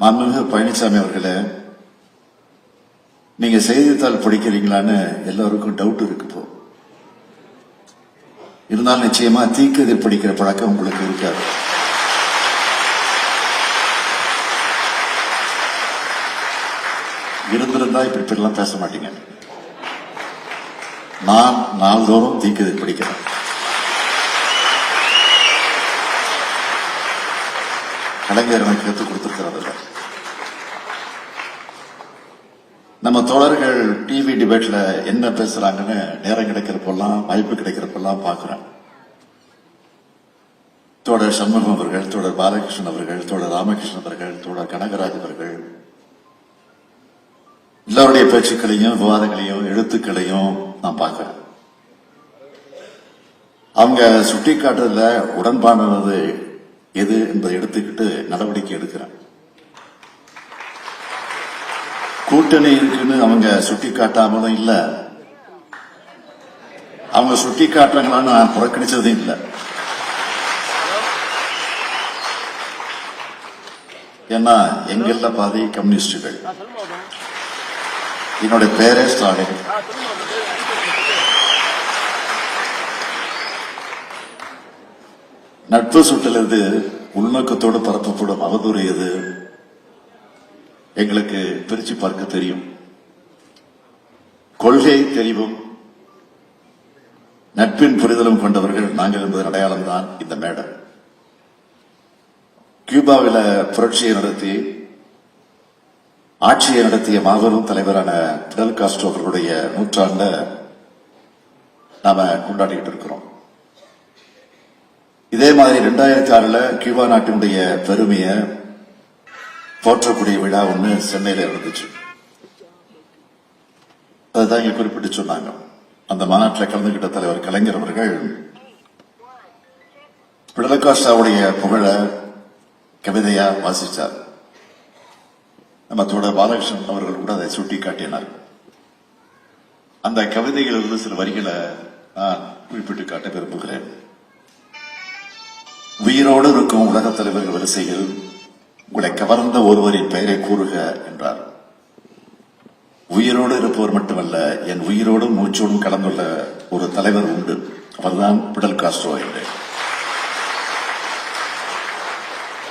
மாண்புமிகு பழனிசாமி அவர்களே நீங்க செய்தித்தாள் படிக்கிறீங்களான்னு எல்லாருக்கும் டவுட் இருக்கு இப்போ. இருந்தாலும் நிச்சயமா தீக்கதை படிக்கிற பழக்கம் உங்களுக்கு இருக்காது. இருந்திருந்தா இப்படி இப்படிலாம் பேச மாட்டீங்க. நான் நாள்தோறும் தீக்கதை படிக்கிறேன். கலைஞர் எனக்கு கற்றுக் கொடுத்திருக்கிறது. நம்ம தோழர்கள் டிவி டிபேட்ல என்ன பேசுறாங்கன்னு நேரம் கிடைக்கிறப்பெல்லாம் வாய்ப்பு கிடைக்கிறப்பெல்லாம் பார்க்கிறேன். தோழர் சண்முகம் அவர்கள் தோழர் பாலகிருஷ்ணன் அவர்கள் தோழர் ராமகிருஷ்ணன் அவர்கள் தோழர் கனகராஜ் அவர்கள் எல்லாருடைய பேச்சுக்களையும் விவாதங்களையும் எழுத்துக்களையும் நான் பார்க்கிறேன். அவங்க சுட்டி காட்டுறதுல எது என்பதை எடுத்துக்கிட்டு நடவடிக்கை எடுக்கிறேன். கூட்டணி இருக்குன்னு அவங்க சுட்டி காட்டாமலும் இல்ல. அவங்க சுட்டி காட்டுறாங்களான்னு நான் புறக்கணிச்சதும் இல்லை. ஏன்னா எங்கெல்ல பாதி கம்யூனிஸ்டுகள். என்னுடைய பேரே ஸ்டாலின். நட்பு சுட்டிலிருந்து உள்நோக்கத்தோடு பரப்பப்படும் அவதூறு எது? எங்களுக்கு பிரிச்சு பார்க்க தெரியும். கொள்கை தெரிவும் நட்பின் புரிதலும் கொண்டவர்கள் நாங்கள் என்பதன் அடையாளம் தான் இந்த மேடம் கியூபாவில் புரட்சியை நடத்தி ஆட்சியை நடத்திய மாபெரும் தலைவரான பிடல் காஸ்ட்ரோ அவர்களுடைய நூற்றாண்ட நாம கொண்டாடிக்கிட்டு இருக்கிறோம். இதே மாதிரி ரெண்டாயிரத்தி ஆறுல கியூபா நாட்டினுடைய பெருமையை போற்றக்கூடிய விழா ஒண்ணு சென்னையில இருந்துச்சு அதுதான் இங்க குறிப்பிட்டு சொன்னாங்க. அந்த மாநாட்டில் கலந்துகிட்ட தலைவர் கலைஞர் அவர்கள் பிடலகாஷாவுடைய புகழ கவிதையா வாசிச்சார். நம்ம தோழர் பாலகிருஷ்ணன் அவர்கள் கூட அதை சுட்டி காட்டினார் அந்த கவிதைகளிலிருந்து சில வரிகளை நான் குறிப்பிட்டு காட்ட விரும்புகிறேன். உயிரோடு இருக்கும் உலகத் தலைவர்கள் வரிசையில் உங்களை கவர்ந்த ஒருவரின் பெயரை கூறுக என்றார். உயிரோடு இருப்பவர் மட்டுமல்ல என் உயிரோடும் மூச்சோடும் கலந்துள்ள ஒரு தலைவர் உண்டு. அவர்தான் பிடல் காஸ்ட்ரோ என்றேன்